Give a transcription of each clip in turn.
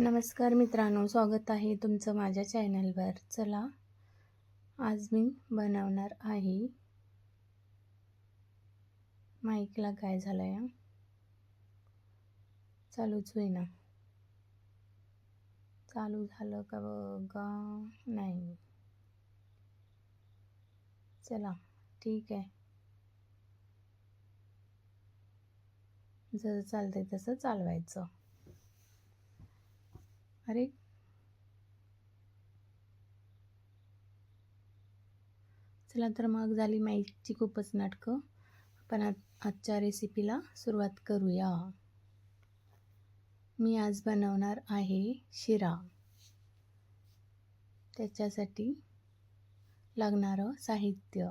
नमस्कार मित्रांनो स्वागत आहे तुमचं माझ्या चॅनलवर. चला आज मी बनवणार आहे. माईकला काय झालं आहे चालूच होईना. चालू झालं का बघा? नाही. चला ठीक आहे. जसं चालतंय तसं चालवायचं. अरे. चला तर मग झाली माईकची खूपच नाटकं. आपण आ- आजच्या रेसिपीला सुरुवात करूया. मी आज बनवणार आहे शिरा. त्याच्यासाठी लागणारं साहित्य.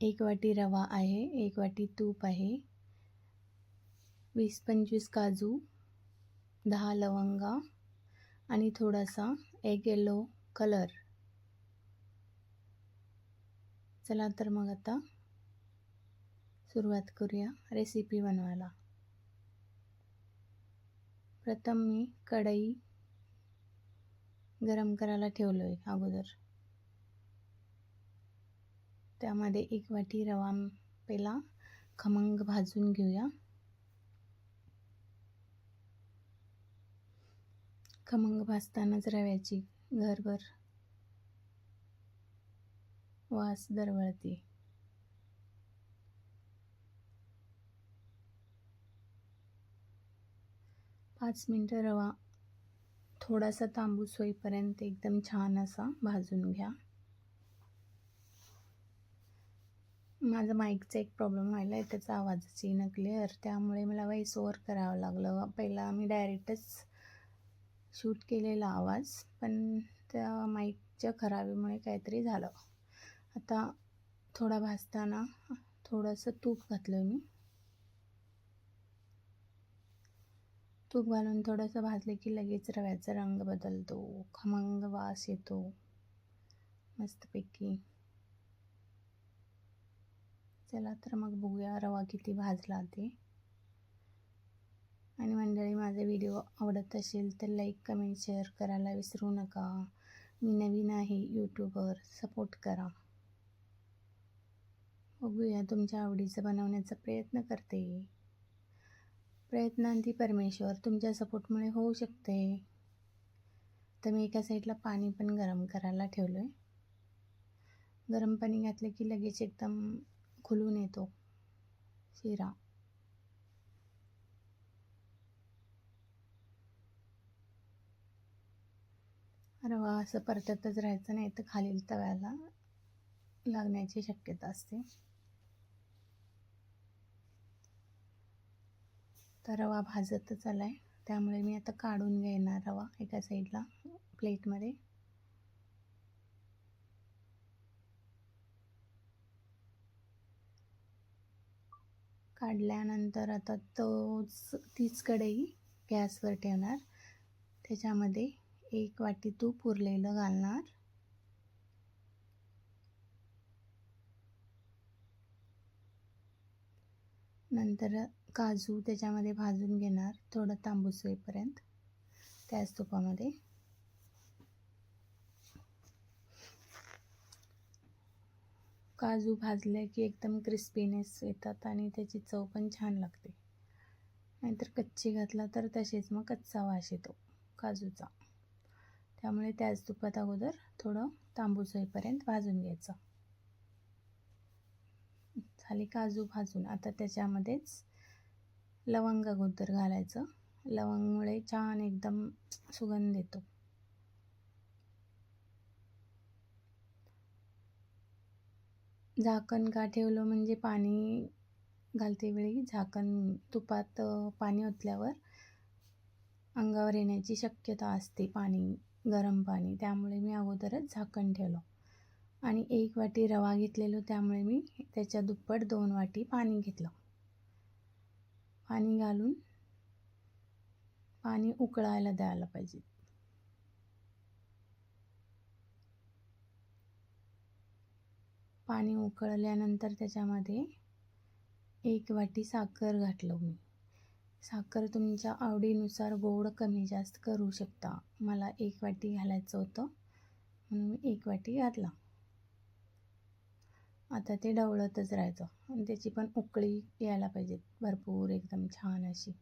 एक वाटी रवा आहे एक वाटी तूप आहे वीस पंचवीस काजू दहा लवंगा आणि थोडासा एग येलो कलर चला तर मग आता सुरुवात करूया रेसिपी बनवायला. प्रथम मी कढई गरम करायला ठेवलो आहे अगोदर. त्यामध्ये एक वाटी रवा पेला खमंग भाजून घेऊया. खमंग भाजतानाच रव्याची घरभर वास दरवळते? पाच मिनटं रवा थोडासा तांबूस होईपर्यंत एकदम छान असा भाजून घ्या. माझा माईकचा एक प्रॉब्लेम व्हायला आहे त्याचा आवाजच येणं क्लिअर त्यामुळे मला वॉइस ओव्हर करावं लागलं. पहिला मी डायरेक्टच शूट केलेला आवाज पण त्या माईकच्या खराबीमुळे काहीतरी झालं. आता थोडा भाजताना थोडंसं तूप घातलं मी. तूप घालून थोडंसं भाजलं की लगेच रव्याचा रंग बदलतो. खमंग वास येतो. मस्तपैकी. चला तर मग बघूया रवा किती भाजला ते. आणि मंडळी माझा व्हिडिओ आवडत असेल तर लाईक कमेंट शेअर करायला विसरू नका. मी नवीन आहे यूट्यूबवर सपोर्ट करा. बघूया तुमच्या आवडीचं बनवण्याचा प्रयत्न करते. प्रयत्नांती परमेश्वर तुमच्या सपोर्टमुळे होऊ शकते. तर मी एका साईडला पाणी पण गरम करायला ठेवलं आहे गरम पाणी घातलं की लगेच एकदम खुलून येतो. शिरा. रवा असं परततच राहायचं नाही तर खालील तव्याला लागण्याची शक्यता असते. तर रवा भाजतच आला आहे त्यामुळे मी आता काढून घेणार रवा एका साईडला प्लेटमध्ये. काढल्यानंतर आता तोच तीच कढई गॅसवर ठेवणार त्याच्यामध्ये एक वाटी तूप उरलेलं घालणार. नंतर काजू त्याच्यामध्ये भाजून घेणार थोडं तांबूस होईपर्यंत त्याच तुपामध्ये. काजू भाजले की एकदम क्रिस्पीनेस येतात आणि त्याची चव पण छान लागते. नाहीतर कच्ची घातला तर तसेच मग कच्चा वास येतो काजूचा. त्यामुळे त्याच तुपात अगोदर थोडं तांबूस होईपर्यंत भाजून घ्यायचं. झाली काजू भाजून. आता त्याच्यामध्येच लवंग अगोदर घालायचं. लवंगमुळे छान एकदम सुगंध येतो. झाकण का ठेवलं म्हणजे पाणी घालते वेळी. झाकण तुपात पाणी ओतल्यावर अंगावर येण्याची शक्यता असते पाणी. गरम पाणी त्यामुळे मी अगोदरच झाकण ठेवलं. आणि एक वाटी रवा घेतलेलो त्यामुळे मी त्याच्या दुप्पट दोन वाटी पाणी घेतलं. पाणी घालून पाणी उकळायला द्यायला पाहिजे. पाणी उकळल्यानंतर त्याच्यामध्ये एक वाटी साखर घातलं मी. साखर तुमच्या आवडीनुसार गोड कमी जास्त करू शकता. मला एक वाटी घालायचं होतं म्हणून मी एक वाटी घातला. आता ते ढवळतच राहायचं आणि त्याची पण उकळी यायला पाहिजे. भरपूर एकदम छान अशी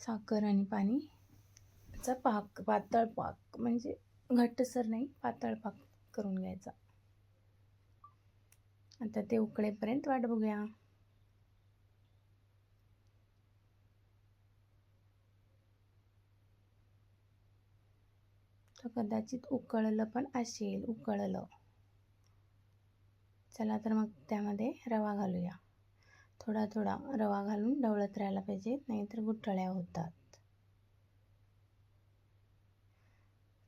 साखर आणि पाणीचा पाक पातळ पाक म्हणजे घट्टसर नाही पातळ पाक करून घ्यायचा. आता ते उकळेपर्यंत वाट बघूया. कदाचित उकळलं पण असेल उकळलं. चला तर मग त्यामध्ये रवा घालूया. थोडा थोडा रवा घालून ढवळत राहायला पाहिजे नाहीतर गुठळ्या होतात.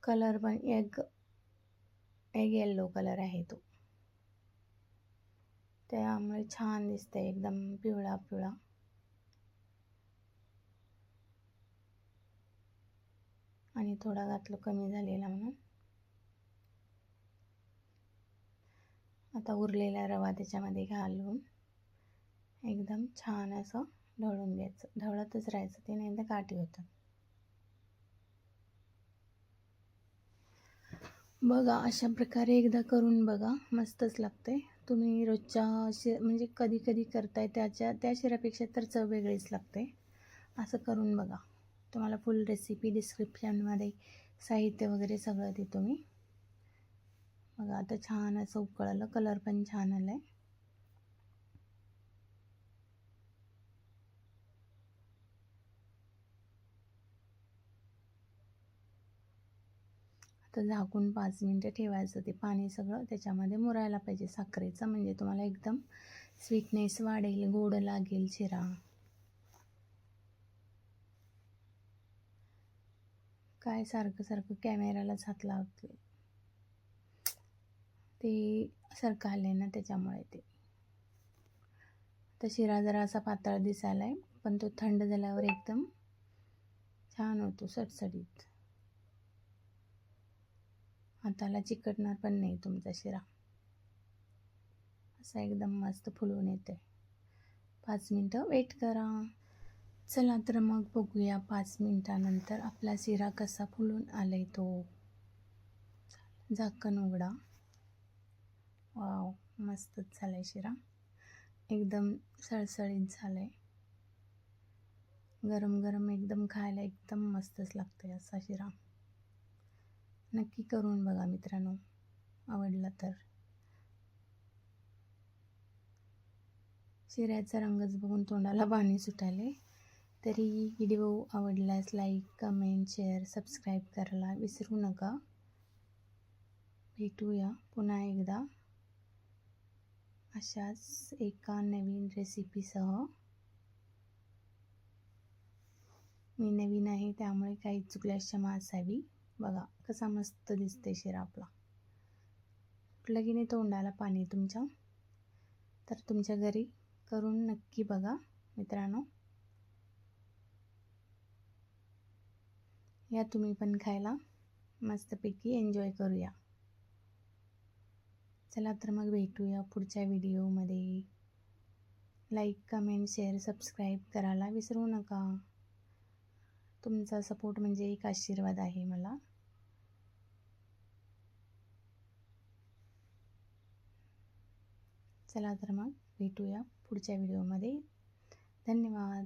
कलर पण एग एग येल्लो कलर आहे तो. त्यामुळे छान दिसतंय एकदम पिवळा पिवळा आणि थोडा घातलं कमी झालेला म्हणून. आता उरलेला रवा त्याच्यामध्ये घालून एकदम छान असं ढवळून घ्यायचं. ढवळतच राहायचं ते नाही तर काठी होतं बघा अशा प्रकारे एकदा करून बघा मस्तच लागते तुम्ही रोजच्या शि म्हणजे कधी कधी करताय त्याच्या त्या शिरापेक्षा तर चव वेगळीच लागते. असं करून बघा. तुम्हाला फुल रेसिपी डिस्क्रिप्शनमध्ये साहित्य वगैरे सगळं देतो मी. बघा आता छान असं उकळलं. कलर पण छान आलं आहे आता झाकून पाच मिनटं ठेवायचं ते पाणी सगळं. त्याच्यामध्ये मुरायला पाहिजे साखरेचं. म्हणजे तुम्हाला एकदम स्वीटनेस वाढेल गोड लागेल शिरा. काय सारखं सारखं कॅमेरालाच हात लावते. ते सारखं आले ना त्याच्यामुळे ते. तर शिरा जरा असा पातळ दिसायला आहे पण तो थंड झाल्यावर एकदम छान होतो सडसडीत हाताला चिकटणार पण नाही तुमचा शिरा. असा एकदम मस्त फुलून येते पाच मिनटं वेट करा. चला तर मग बघूया पाच मिनटानंतर आपला शिरा कसा फुलून आलाय तो. झाकण उघडा. वाव मस्तच झालाय शिरा. एकदम सळसळीत झालाय. गरम गरम एकदम खायला एकदम मस्तच लागते असा शिरा. नक्की करून बघा मित्रांनो. आवडला तर. शिऱ्याचा रंगच बघून तोंडाला पाणी सुटायला तरी व्हिडिओ आवडल्यास लाईक कमेंट शेअर सबस्क्राईब करायला विसरू नका. भेटूया पुन्हा एकदा अशाच एका नवीन रेसिपीसह. मी नवीन आहे त्यामुळे काही चुकल्यास क्षमा असावी. बघा कसा मस्त दिसते शिरा आपला. कुठलं की नाही तोंडाला पाणी तुमच्या? तर तुमच्या घरी करून नक्की बघा मित्रांनो. या तुम्ही पण खायला मस्तपैकी एन्जॉय करूया. चला तर मग भेटूया पुढच्या व्हिडिओमध्ये लाईक कमेंट शेअर सबस्क्राईब करायला विसरू नका. तुमचा सपोर्ट म्हणजे एक आशीर्वाद आहे मला. चला तर मग भेटूया पुढच्या व्हिडिओमध्ये धन्यवाद.